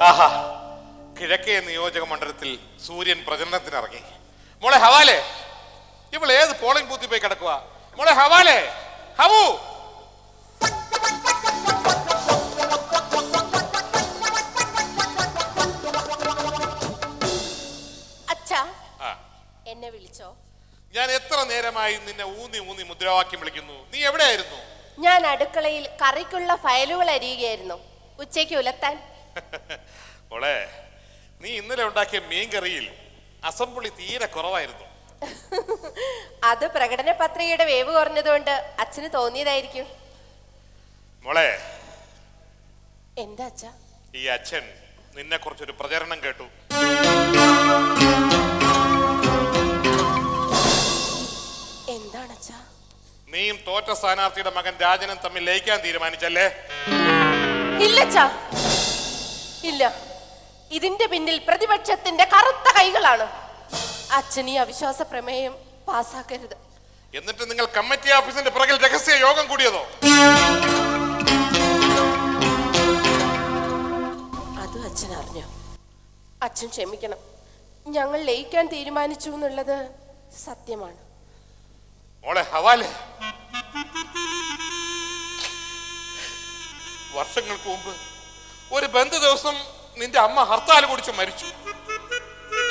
ആഹാ കിഴക്കേ നിയോജക മണ്ഡലത്തിൽ സൂര്യൻ പ്രചരണത്തിനിറങ്ങി. മോളെ ഹവാലെ ഇവൾ ഏത് പോളിംഗ് ബൂത്തിൽ പോയി കിടക്കുക മോളെ ഹവാലെ ഹവു! എന്നെ വിളിച്ചോ? ഞാൻ എത്ര നേരമായി നിന്നെ ഊന്നി ഊന്നി മുദ്രാവാക്യം വിളിക്കുന്നു? നീ എവിടെയായിരുന്നു? ഞാൻ അടുക്കളയിൽ കറിക്കുള്ള ഫയലുകൾ അരിയുകയായിരുന്നു. ഉച്ചയ്ക്ക് ഉലത്താൻ മോളെ നീ ഇന്നലെ ഉണ്ടാക്കിയ മീൻകറിയിൽ അസംബ്ലി തീരെ കുറവായിരുന്നു. അത് പ്രകടന പത്രികയുടെ വേവ് കുറഞ്ഞതുകൊണ്ട് അച്ഛന് തോന്നിയതായിരിക്കും. മോളെ എന്താ അച്ഛ? ഈ അച്ഛൻ നിന്നെ കുറിച്ചൊരു പ്രചരണം കേട്ടു. എന്താണ് അച്ഛാ നീയും തോറ്റ സ്ഥാനാർത്ഥിയുടെ മകൻ രാജനും തമ്മിൽ ലയിക്കാൻ തീരുമാനിച്ചല്ലേ? ഇല്ല അച്ഛാ ഇല്ല. ഇതിന്റെ പിന്നിൽ പ്രതിപക്ഷത്തിന്റെ കറുത്ത കൈകളാണ്. അച്ഛൻ ഈ അവിശ്വാസ പ്രമേയം പാസ്സാക്കരുത് എന്നിട്ട് നിങ്ങൾ കമ്മിറ്റി ഓഫീസിന്റെ പിറകിൽ രഹസ്യ യോഗം കൂടിയതോ? അത് അച്ഛൻ അറിഞ്ഞോ. അച്ഛൻ ക്ഷമിക്കണം. ഞങ്ങൾ ലയിക്കാൻ തീരുമാനിച്ചു എന്നുള്ളത് സത്യമാണ്. മോളെ ഹവാലെ. വർഷങ്ങൾക്ക് മുമ്പ് ഒരു ബന്ധു ദിവസം നിന്റെ അമ്മ ഹർത്താൽ കുടിച്ച് മരിച്ചു.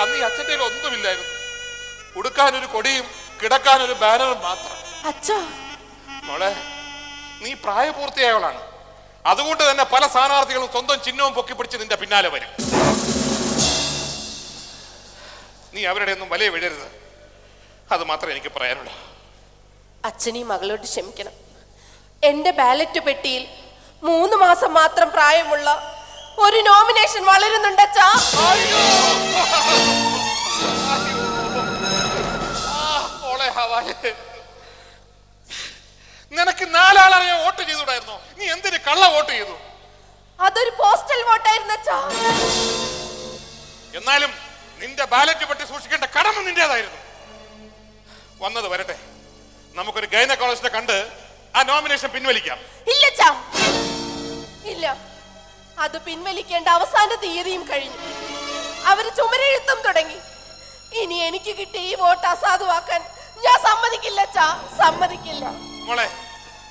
അന്ന് ഈ അച്ഛന്റെ ഒന്നുമില്ലായിരുന്നു. ഉടുക്കാൻ ഒരു കൊടിയും കിടക്കാൻ ഒരു ബാനറും മാത്രം. അച്ഛാ. മോളെ നീ പ്രായപൂർത്തിയായവളാണ്. അതുകൊണ്ട് തന്നെ പല സ്ഥാനാർത്ഥികളും സ്വന്തം ചിഹ്നവും പൊക്കി പിടിച്ച് നിന്റെ പിന്നാലെ വരും. നീ അവരുടെ ഒന്നും വലിയ വിഴരുത് അത് മാത്രമേ എനിക്ക് പറയാനുള്ളൂ. അച്ഛൻ ഈ മകളോട് ക്ഷമിക്കണം. എന്റെ ബാലറ്റ് പെട്ടിയിൽ മൂന്ന് മാസം മാത്രം പ്രായമുള്ള ഒരു നോമിനേഷൻ വളരുന്നുണ്ട് അച്ഛാ. നിനക്ക് നാലാളെ വോട്ട് ചെയ്തുകൂടായിരുന്നോ? നീ എന്തിന് കള്ള വോട്ട് ചെയ്തു? അതൊരു പോസ്റ്റൽ വോട്ടായിരുന്നു അച്ഛാ. എന്നാലും നിന്റെ ബാലറ്റ് പെട്ടി സൂക്ഷിക്കേണ്ട കടമ നിന്റേതായിരുന്നു. വന്നത് വരട്ടെ. നമുക്കൊരു ഗൈനക്കോളജിനെ കണ്ട് ആ നോമിനേഷൻ പിൻവലിക്കാം. ഇല്ല ഇല്ല. അത് പിൻവലിക്കേണ്ട അവസാന തീയതിയും കഴിഞ്ഞു. അവർ ചുമരെഴുത്തും തുടങ്ങി. ഇനി എനിക്ക് കിട്ടിയ ഈ വോട്ട് അസാധുവാക്കാൻ ഞാൻ സമ്മതിക്കില്ല സമ്മതിക്കില്ല. മോളെ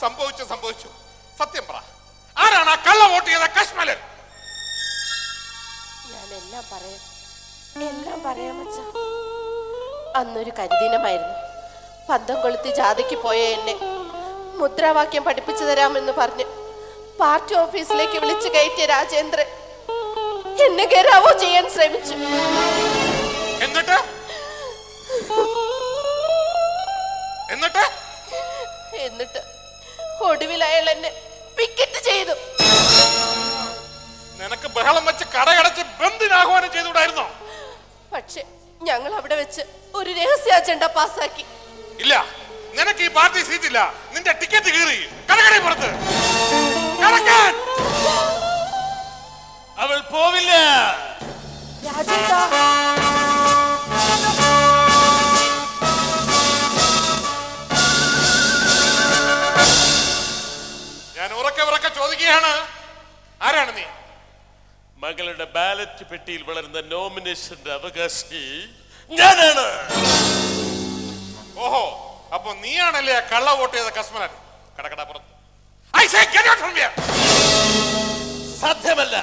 സംഭവിച്ചു സംഭവിച്ചു. സത്യം പറ. ആരാണ് ആ കള്ള വോട്ട് ചെയ്ത കശ്മലൻ? ഞാൻ എല്ലാം പറയാം. എല്ലാം പറയാം അച്ഛാ. അന്നൊരു കരിദിനമായിരുന്നു. പന്തം കൊളുത്തി ജാതിക്ക് പോയ എന്നെ മുദ്രാവാക്യം പഠിപ്പിച്ചു തരാമെന്ന് പറഞ്ഞ് പാർട്ടി ഓഫീസിലേക്ക് വിളിച്ചു കയറ്റിയ രാജേന്ദ്രൻ എന്നെ ഗരാവോ ചെയ്യാൻ ശ്രമിച്ചു. എന്നിട്ട് എന്നിട്ട് എന്നിട്ട് ഒടുവിൽ അയാൾ എന്നെ പിക്കറ്റ് ചെയ്തു. നിനക്ക് ബഹളം വെച്ച് കടയടച്ച് ബന്ധിനാഹ്വാനം ചെയ്തുകൂടായിരുന്നോ? പക്ഷെ ഞങ്ങൾ അവിടെ വെച്ച് ഒരു രഹസ്യ അജണ്ട പാസാക്കി ഇല്ല. നിനക്ക് ഈ പാർട്ടി സീറ്റ് ഇല്ല നിന്റെ ടിക്കറ്റ് കീറി. കടകടയിൽ പുറത്ത്. അവൾ പോവില്ല. രാജേട്ടാ. ഞാൻ ഉറക്കെ ഉറക്കെ ചോദിക്കുകയാണ്. ആരാണ് നീ? മകളുടെ ബാലറ്റ് പെട്ടിയിൽ വളരുന്ന നോമിനേഷന്റെ അവകാശി ഞാനാണ്. ഓഹോ അപ്പൊ നീയാണല്ലേ കള്ള വോട്ട് ചെയ്ത കസ്മലൻ? കടക്കട പുറത്ത്. സാധ്യമല്ല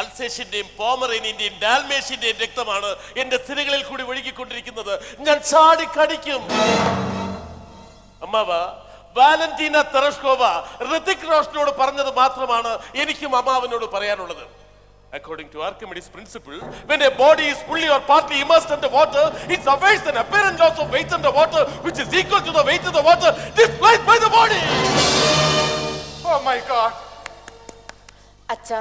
അൽസേഷ്യന്റെയും പോമറേനിന്റെയും ഡാൽമേഷ്യന്റെയും രക്തമാണ് എന്റെ സിരകളിൽ കൂടി ഒഴുകിക്കൊണ്ടിരിക്കുന്നത് ഞാൻ ചാടി കടിക്കും അമ്മാവ വാലന്റീന തെറഷ്കോവ ഋതിക് റോഷനോട് പറഞ്ഞത് മാത്രമാണ് എനിക്കും അമ്മാവനോട് പറയാനുള്ളത് According to Archimedes' principle, when a body is fully or partly immersed under water, it suffers an apparent loss of weight under water, which is equal to the weight of the water displaced by the body. Oh. അച്ഛാ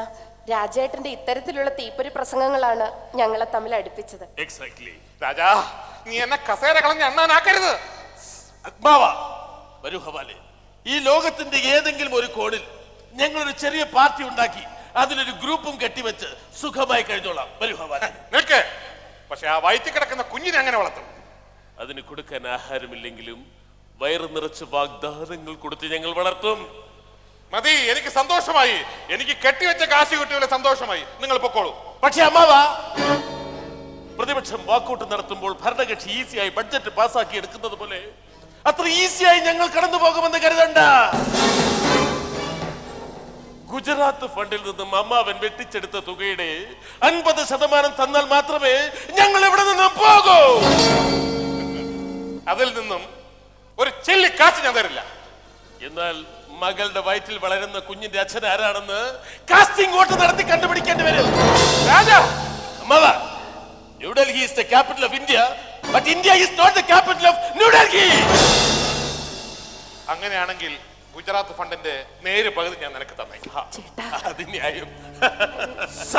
രാജേട്ടന്റെ ഇത്തരത്തിലുള്ള തീപ്പൊരി പ്രസംഗങ്ങളാണ് ഞങ്ങളെ തമ്മിൽ അടുപ്പിച്ചത്. Exactly Raja നീ എന്നെ കസേര കളഞ്ഞ് വരൂ ഹവാലെ. ഈ ലോകത്തിന്റെ ഏതെങ്കിലും ഒരു കോണിൽ ഞങ്ങളൊരു ചെറിയ പാർട്ടി ഉണ്ടാക്കി അതിനൊരു ഗ്രൂപ്പും കെട്ടിവെച്ച് സുഖമായി കഴിഞ്ഞോളാം. വരൂ ഹവാലെ. നിൽക്ക് പക്ഷെ ആ വയറ്റിൽ കിടക്കുന്ന കുഞ്ഞിനെ അങ്ങനെ വളർത്തും? അതിന് കൊടുക്കാൻ ആഹാരമില്ലെങ്കിലും വയറ് നിറച്ച് വാഗ്ദാനങ്ങൾ കൊടുത്ത് ഞങ്ങൾ വളർത്തും. മതി എനിക്ക് സന്തോഷമായി. എനിക്ക് കെട്ടിവെച്ച കാശ് കിട്ടിയതിലെ സന്തോഷമായി. നിങ്ങൾ പൊക്കോളൂ. പക്ഷെ അമ്മാവ പ്രതിപക്ഷം വാക്കൗട്ട് നടത്തുമ്പോൾ ഭരണകക്ഷി ഈസിയായി ബഡ്ജറ്റ് പാസ്സാക്കി എടുക്കുന്നത് പോലെ അത്ര ഈസിയായി ഞങ്ങൾ കടന്നു പോകുമെന്ന് കരുതണ്ട. ഗുജറാത്ത് ഫണ്ടിൽ നിന്നും അമ്മാവൻ വെട്ടിച്ചെടുത്ത തുകയുടെ അൻപത് ശതമാനം തന്നാൽ മാത്രമേ ഞങ്ങൾ ഇവിടെ നിന്ന് പോകൂ. അതിൽ നിന്നും ഒരു ചെല്ലി കാശ് ഞാൻ തരില്ല. എന്നാൽ മകളുടെ വയറ്റിൽ വളരുന്ന കുഞ്ഞിന്റെ അച്ഛൻ ആരാണെന്ന് കാസ്റ്റിംഗ് വോട്ട് നടത്തി കണ്ടുപിടിക്കേണ്ടി വരും. New Delhi is the capital of India but India is not the capital of New Delhi. അങ്ങനെയാണെങ്കിൽ ഗുജറാത്ത് ഫണ്ടിന്റെ നേര് പകുതി ഞാൻ നിനക്ക് തന്നേക്കാം. അത് ന്യായം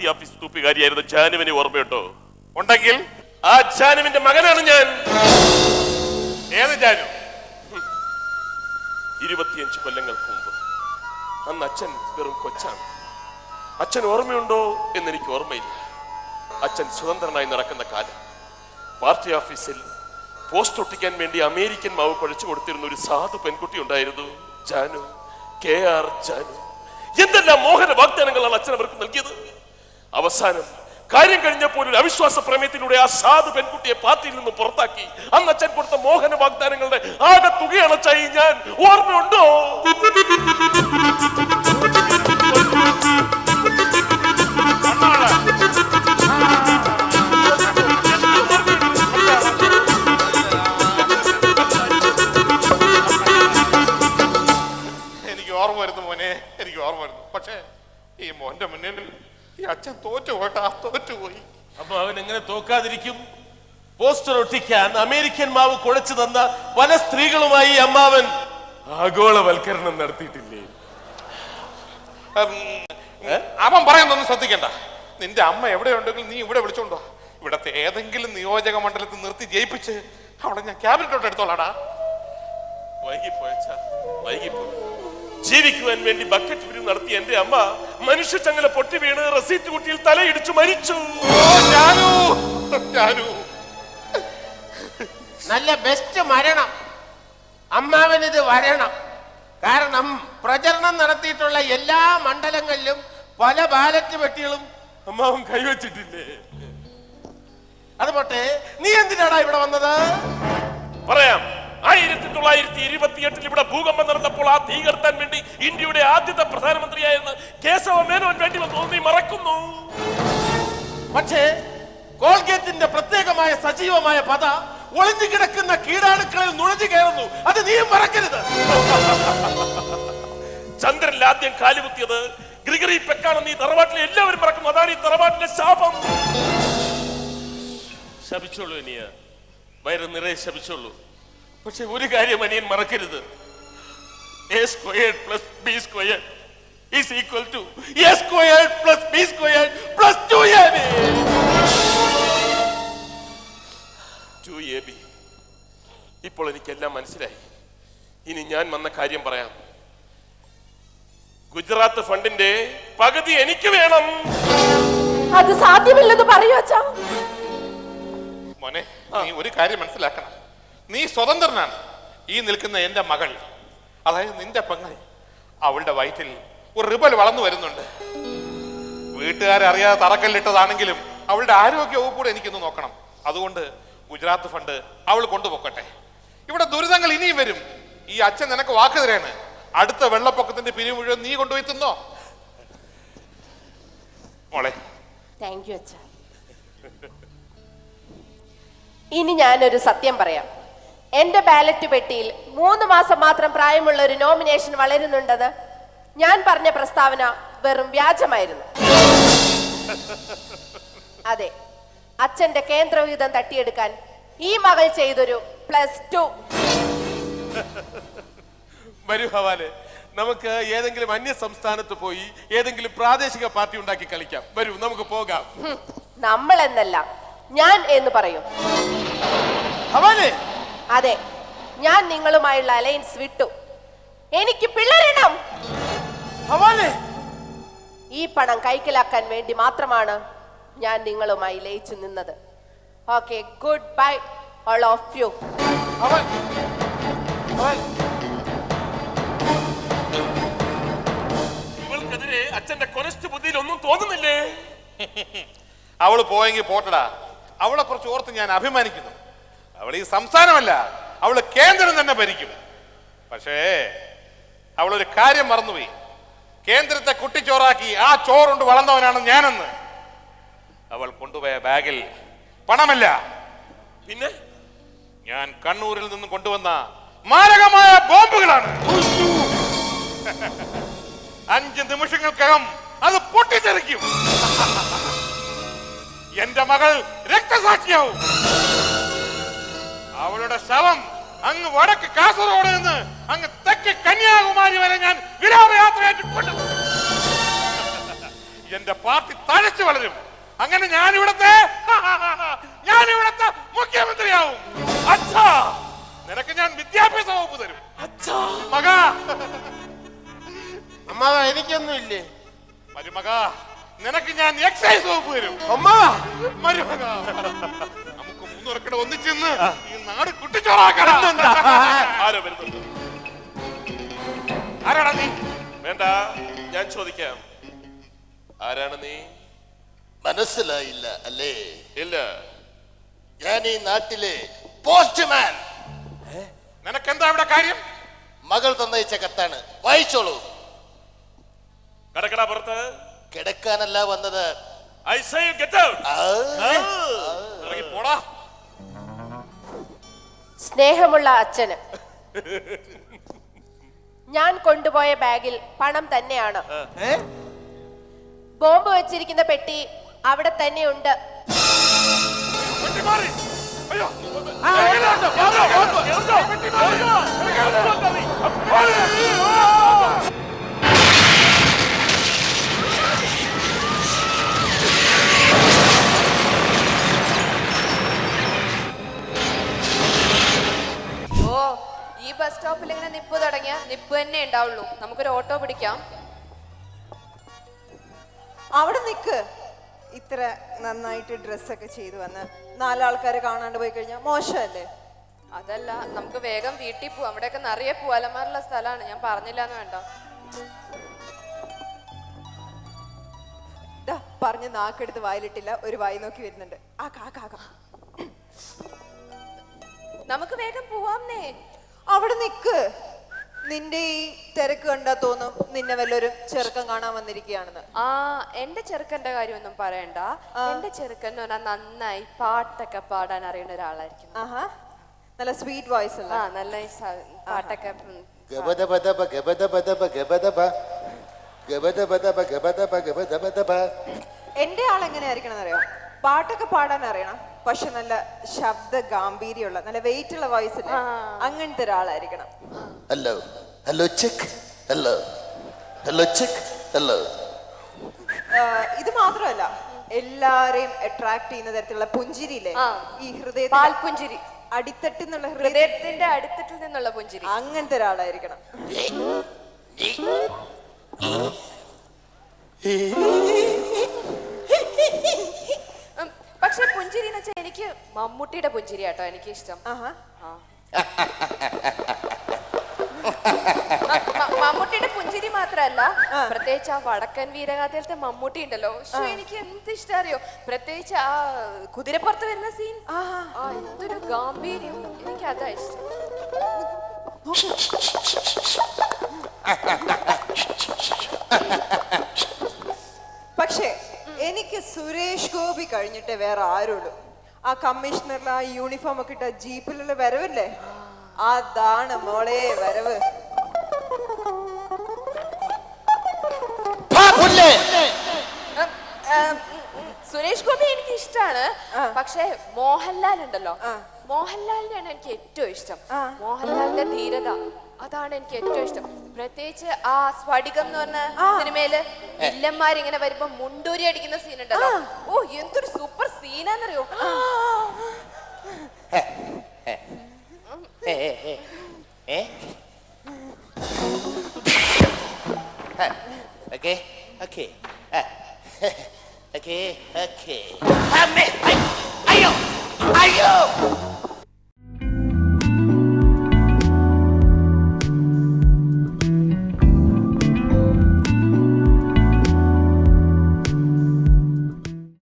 പാർട്ടി ഓഫീസ് തൂപ്പുകാരിയായിരുന്ന ജാനുവിനെ ഓർമ്മയുണ്ടോ? ഉണ്ടെങ്കിൽ ആ ജാനുവിന്റെ മകനാണ് ഞാൻ. ഏത് ജാനു? ഇരുപത്തിയഞ്ച് കൊല്ലങ്ങൾക്ക് മുമ്പ്. അന്ന് അച്ഛൻ വെറും കൊച്ചാണ്. അച്ഛൻ ഓർമ്മയുണ്ടോ എന്ന് എനിക്ക് ഓർമ്മയില്ല. അച്ഛൻ സ്വതന്ത്രനായി നടക്കുന്ന കാലം. പാർട്ടി ഓഫീസിൽ പോസ്റ്റ് ഒട്ടിക്കാൻ വേണ്ടി അമേരിക്കൻ മാവ് കുഴച്ചു കൊടുത്തിരുന്ന ഒരു സാധു പെൺകുട്ടി ഉണ്ടായിരുന്നു. ജാനു. K R Janu. എന്തെല്ലാം മോഹന വാഗ്ദാനങ്ങളാണ് അച്ഛൻ അവർക്ക് നൽകിയത്? അവസാനം കാര്യം കഴിഞ്ഞപ്പോൾ ഒരു അവിശ്വാസ പ്രമേയത്തിലൂടെ ആ സാധു പെൺകുട്ടിയെ പാർട്ടിയിൽ നിന്ന് പുറത്താക്കി. അന്ന് അച്ഛൻ കൊടുത്ത മോഹന വാഗ്ദാനങ്ങളുടെ ആകെ തുകയാണ് അച്ഛായി ഞാൻ. ഓർമ്മയുണ്ടോ? പോസ്റ്റർ ഒട്ടിക്കാൻ അമേരിക്കൻ മാവ് കുഴച്ചു തന്ന പല സ്ത്രീകളുമായി അമ്മാവൻ ആഗോളവൽക്കരണം നടത്തിയിട്ടില്ലേ? അവൻ പറയുന്നൊന്നും ശ്രദ്ധിക്കണ്ട. നിന്റെ അമ്മ എവിടെ എവിടെയുണ്ടെങ്കിൽ നീ ഇവിടെ വിളിച്ചോണ്ടോ? ഇവിടത്തെ ഏതെങ്കിലും നിയോജക മണ്ഡലത്തിൽ നിർത്തി ജയിപ്പിച്ച് അവിടെ ഞാൻ ക്യാബിനറ്റോട്ട് എടുത്തോളാടാ. വൈകിപ്പോയച്ച വൈകിപ്പോയി. ജീവിക്കുവാൻ വേണ്ടി ബക്കറ്റ് പിരിവ് നടത്തിയ എന്റെ അമ്മ മനുഷ്യ ചങ്ങല പൊട്ടി വീണ് റസീറ്റ് കുട്ടിയിൽ തലയിടിച്ചു മരിച്ചു. ജാനു ജാനു നല്ല ബെസ്റ്റ് മരണം. അമ്മാവൻ ഇത് വരണം. കാരണം പ്രചരണം നടത്തിയിട്ടുള്ള എല്ലാ മണ്ഡലങ്ങളിലും പല ബാലറ്റ് പെട്ടികളും അമ്മാവൻ കൈവച്ചിട്ടില്ലേ? അത് പോട്ടെ നീ എന്തിനാടാ ഇവിടെ വന്നത്? പറയാം. ആയിരത്തി തൊള്ളായിരത്തി ഇരുപത്തിയെട്ടിൽ ഇവിടെ ഭൂകമ്പം നടന്നപ്പോൾ ആ തീ വേണ്ടി ഇന്ത്യയുടെ ആദ്യത്തെ പ്രധാനമന്ത്രിയായിരുന്ന കേശവ മേനോൻ വേണ്ടി വന്നു. നീ മറക്കുന്നു. പക്ഷേ കോൾഗേറ്റിന്റെ പ്രത്യേകമായ സജീവമായ പത ഒളിഞ്ഞു കിടക്കുന്ന കീടാണുക്കളിൽ നുഴഞ്ഞു കയറുന്നു. അത് നീയും മറക്കരുത്. ചന്ദ്രനിൽ ആദ്യം കാലുകുത്തിയത് ഗ്രിഗറി പെക്കാണെന്ന് ഈ തറവാട്ടിലെ എല്ലാവരും മറക്കുന്നു. അതാണ് ഈ തറവാട്ടിലെ ശാപം. ശപിച്ചോളൂ ഇനിയ വയറ് നിറയെ ശപിച്ചോളൂ. പക്ഷെ ഒരു കാര്യം അനിയൻ മറക്കരുത്. A squared plus B squared is equal to A squared plus B squared plus two എനിക്കെല്ലാം മനസ്സിലായി. ഇനി ഞാൻ വന്ന കാര്യം പറയാം. ഗുജറാത്ത് ഫണ്ടിന്റെ പകുതി എനിക്ക് വേണം. അത് സാധ്യമില്ലെന്ന് പറയൂ അച്ഛാ. മോനെ നീ ഒരു കാര്യം മനസ്സിലാക്കണം. നീ സ്വതന്ത്രനാണ്. ഈ നിൽക്കുന്ന എന്റെ മകൾ അതായത് നിന്റെ പെങ്ങൾ അവളുടെ വയറ്റിൽ ഒരു റിബൽ വളർന്നു വരുന്നുണ്ട്. വീട്ടുകാരെ അറിയാതെ തറക്കല്ലിട്ടതാണെങ്കിലും അവളുടെ ആരോഗ്യവും കൂടെ എനിക്കൊന്ന് നോക്കണം. അതുകൊണ്ട് ഗുജറാത്ത് ഫണ്ട് അവൾ കൊണ്ടുപോക്കട്ടെ. ഇവിടെ ദുരിതങ്ങൾ ഇനിയും വരും. ഈ അച്ഛൻ നിനക്ക് വാക്ക് തരാണ് അടുത്ത വെള്ളപ്പൊക്കത്തിന്റെ പിരിവ് മുഴുവൻ നീ കൊണ്ടുപോയി തിന്നോ. മോളെ. താങ്ക് യു അച്ഛ. ഇനി ഞാനൊരു സത്യം പറയാം. എന്റെ ബാലറ്റ് പെട്ടിയിൽ മൂന്ന് മാസം മാത്രം പ്രായമുള്ള ഒരു നോമിനേഷൻ വളരുന്നുണ്ടെന്ന് ഞാൻ പറഞ്ഞ പ്രസ്താവന വെറും വ്യാജമായിരുന്നു. അതെ അച്ഛന്റെ കേന്ദ്രവിഹിതം തട്ടിയെടുക്കാൻ ഈ മകൾ ചെയ്തൊരു പ്ലസ് ടു വരൂ ഹവാലെ നമുക്ക് ഏതെങ്കിലും അന്യ സംസ്ഥാനത്ത് പോയി ഏതെങ്കിലും പ്രാദേശിക പാർട്ടി ഉണ്ടാക്കി കളിക്കാം. വരൂ നമുക്ക് പോകാം. നമ്മൾ എന്നല്ല ഞാൻ എന്ന് പറയും. അതെ ഞാൻ നിങ്ങളുമായുള്ള അലയൻസ് വിട്ടു. എനിക്ക് പിള്ളേരിടം ഈ പണം കൈക്കലാക്കാൻ വേണ്ടി മാത്രമാണ് ഞാൻ നിങ്ങളുമായി ലയിച്ചു നിന്നത്. Okay good bye all of you. Bhavan Bhavan ഇവൾക്കെതിരെ അച്ഛന്റെ കൊനസ്റ്റ് ബുദ്ധിയിൽ ഒന്നും തോന്നുന്നില്ലേ? അവൾ പോയെങ്കിൽ പോട്ടടാ. അവളെ കുറിച്ച് ഓർത്ത് ഞാൻ അഭിമാനിക്കുന്നു. അവൾ ഈ സംസ്ഥാനമല്ല അവൾ കേന്ദ്രം തന്നെ ഭരിക്കും. പക്ഷേ അവളൊരു കാര്യം മറന്നുപോയി. കേന്ദ്രത്തെ കുട്ടിച്ചോറാക്കി ആ ചോറുണ്ട് വളർന്നവനാണ് ഞാനെന്ന്. അവൾ കൊണ്ടുപോയ ബാഗിൽ പണമല്ല. പിന്നെ? ഞാൻ കണ്ണൂരിൽ നിന്ന് കൊണ്ടുവന്ന മാരകമായ ബോംബുകളാണ്. അഞ്ച് നിമിഷങ്ങൾക്കകം അത് പൊട്ടിത്തെറിക്കും. എന്റെ മകൾ രക്തസാക്ഷിയാവും. അവളുടെ ശവം അങ്ങ് വടക്ക് കാസർഗോഡ് നിന്ന് അങ്ങ് തെക്ക് കന്യാകുമാരി വരെ ഞാൻ വിരാമയാത്രയായിട്ട് എന്റെ പാർട്ടി തഴച്ചു വളരും. അങ്ങനെ ഞാൻ ഇവിടത്തെ മുഖ്യമന്ത്രിയാവും. അച്ഛാ നിനക്ക് ഞാൻ വിദ്യാഭ്യാസ വകുപ്പ് തരും. അച്ഛാ. മക. അമ്മാവ എനിക്കൊന്നും ഇല്ലേ? മരുമക നിനക്ക് ഞാൻ എക്സൈസ് വകുപ്പ് തരും. അമ്മാവ മരുമക നമുക്ക് മൂന്നുറക്കട ഒന്നിച്ചെന്ന് ഈ നാട് കുട്ടിച്ചോറാക്കണം. ആരോ വരുന്നുണ്ട്? ആരാടാ നീ? വേണ്ട ഞാൻ ചോദിക്കാം. ആരാണ് നീ? മനസ്സിലായില്ല അല്ലേ? ഇല്ല. ഞാൻ ഈ നാട്ടിലെ പോസ്റ്റ്മാൻ. നിനക്കെന്താ ഇവിടെ കാര്യം? മകൾ തന്നയിച്ച കത്താണ്. വായിച്ചോളൂ. കിടക്കട പുറത്ത്. കിടക്കാനല്ല വന്നത്. I say you get out ഇറങ്ങി പോടാ. സ്നേഹമുള്ള അച്ഛന്. ഞാൻ കൊണ്ടുപോയ ബാഗിൽ പണം തന്നെയാണ്. ബോംബ് വെച്ചിരിക്കുന്ന പെട്ടി അവിടെ തന്നെയുണ്ട്. ഈ ബസ് സ്റ്റോപ്പിൽ ഇങ്ങനെ നിപ്പ് തുടങ്ങിയ നിപ്പ് തന്നെ ഉണ്ടാവുള്ളൂ. നമുക്കൊരു ഓട്ടോ പിടിക്കാം. അവിടെ നിക്ക്. ഇത്ര നന്നായിട്ട് ഡ്രസ്സൊക്കെ ചെയ്തു വന്ന്. നാലാൾക്കാരെ കാണാണ്ട് പോയി കഴിഞ്ഞാൽ മോശമല്ലേ? അതല്ല നമുക്ക് വേഗം വീട്ടിൽ പോവാം അവിടെയൊക്കെ നിറയെ പൂവാലന്മാരുള്ള സ്ഥലമാണ്. ഞാൻ പറഞ്ഞില്ല എന്ന് വേണ്ട പറഞ്ഞ് നാക്കെടുത്ത് വായിലിട്ടില്ല ഒരു വായി നോക്കി വരുന്നുണ്ട്. ആ. നമുക്ക് വേഗം പോവാം അവിടെ നിക്ക്. നിന്റെ ഈ തിരക്ക് കണ്ടാ തോന്നും നിന്നെ വല്ലൊരു ചെറുക്കം കാണാൻ വന്നിരിക്കുകയാണെന്ന്. ആ എന്റെ ചെറുക്കന്റെ കാര്യമൊന്നും പറയണ്ട. എന്റെ ചെറുക്കൻ എന്ന് പറഞ്ഞാൽ നന്നായി പാട്ടൊക്കെ പാടാൻ അറിയുന്ന ഒരാളായിരിക്കും. ആഹാ. നല്ല സ്വീറ്റ് വോയിസ് ആ അല്ല നല്ല ഈ സ- പാട്ടൊക്കെ ഉം, ഗബദബദബ, ഗബദബദബ, ഗബദബ. ഗബദബദബ, ഗബദബ, ഗബദബദബ. എന്റെ ആൾ എങ്ങനെയായിരിക്കണം എന്നറിയാം? പാട്ടൊക്കെ പാടാൻ അറിയണം. പക്ഷെ നല്ല ശബ്ദ ഗാംഭീര്യമുള്ള നല്ല വെയിറ്റ് ഉള്ള വോയിസ് ഇല്ലേ? അങ്ങനത്തെ ഒരാളായിരിക്കണം. Hello hello check hello hello check hello ഇത് മാത്രമല്ല എല്ലാരെയും അട്രാക്ട് ചെയ്യുന്ന തരത്തിലുള്ള പുഞ്ചിരിയില്ലേ ആ. ഈ ഹൃദയത്തിൽ പാൽപുഞ്ചിരി. അടിത്തട്ടിൽ നിന്നുള്ള ഹൃദയ ഹൃദയത്തിന്റെ അടുത്തിട്ടിൽ നിന്നുള്ള പുഞ്ചിരി. അങ്ങനത്തെ ഒരാളായിരിക്കണം. ഉം, പക്ഷെ പുഞ്ചിരി എന്ന് വെച്ചാൽ എനിക്ക് മമ്മൂട്ടിയുടെ പുഞ്ചിരി കേട്ടോ എനിക്ക് ഇഷ്ടം ആഹാ മമ്മൂട്ടിയുടെ പുഞ്ചിരി മാത്രല്ല പ്രത്യേകിച്ച് ആ വടക്കൻ വീരഗാഥയിലത്തെ മമ്മൂട്ടി ഉണ്ടല്ലോ. പക്ഷെ എനിക്ക് എന്ത് ഇഷ്ടം അറിയോ? പ്രത്യേകിച്ച് ആ കുതിരപ്പുറത്ത് വരുന്ന സീൻ എന്തൊരു ഗാംഭീര്യം. എനിക്ക് അതാ ഇഷ്ടം പക്ഷേ എനിക്ക് സുരേഷ് ഗോപി കഴിഞ്ഞിട്ട് വേറെ ആരുള്ളൂ. ആ കമ്മീഷണറിൽ ആ യൂണിഫോം ഒക്കെ ഇട്ട ജീപ്പിലുള്ള വരവില്ലേ? അതാണ് മോളെ വരവ്. സുരേഷ് ഗോപി എനിക്ക് ഇഷ്ടമാണ് പക്ഷെ മോഹൻലാൽ ഉണ്ടല്ലോ മോഹൻലാലിനെയാണ് എനിക്ക് ഏറ്റവും ഇഷ്ടം മോഹൻലാലിന്റെ ധീരത അതാണ് എനിക്ക് ഏറ്റവും ഇഷ്ടം. പ്രത്യേകിച്ച് ആ സ്ഫടികം എന്ന് പറഞ്ഞ സിനിമയിൽ ഇല്ലന്മാരിങ്ങനെ വരുമ്പോ മുണ്ടൂരി അടിക്കുന്ന സീൻ ഉണ്ടല്ലോ. ഓ എന്തൊരു സൂപ്പർ സീനാന്നറിയോ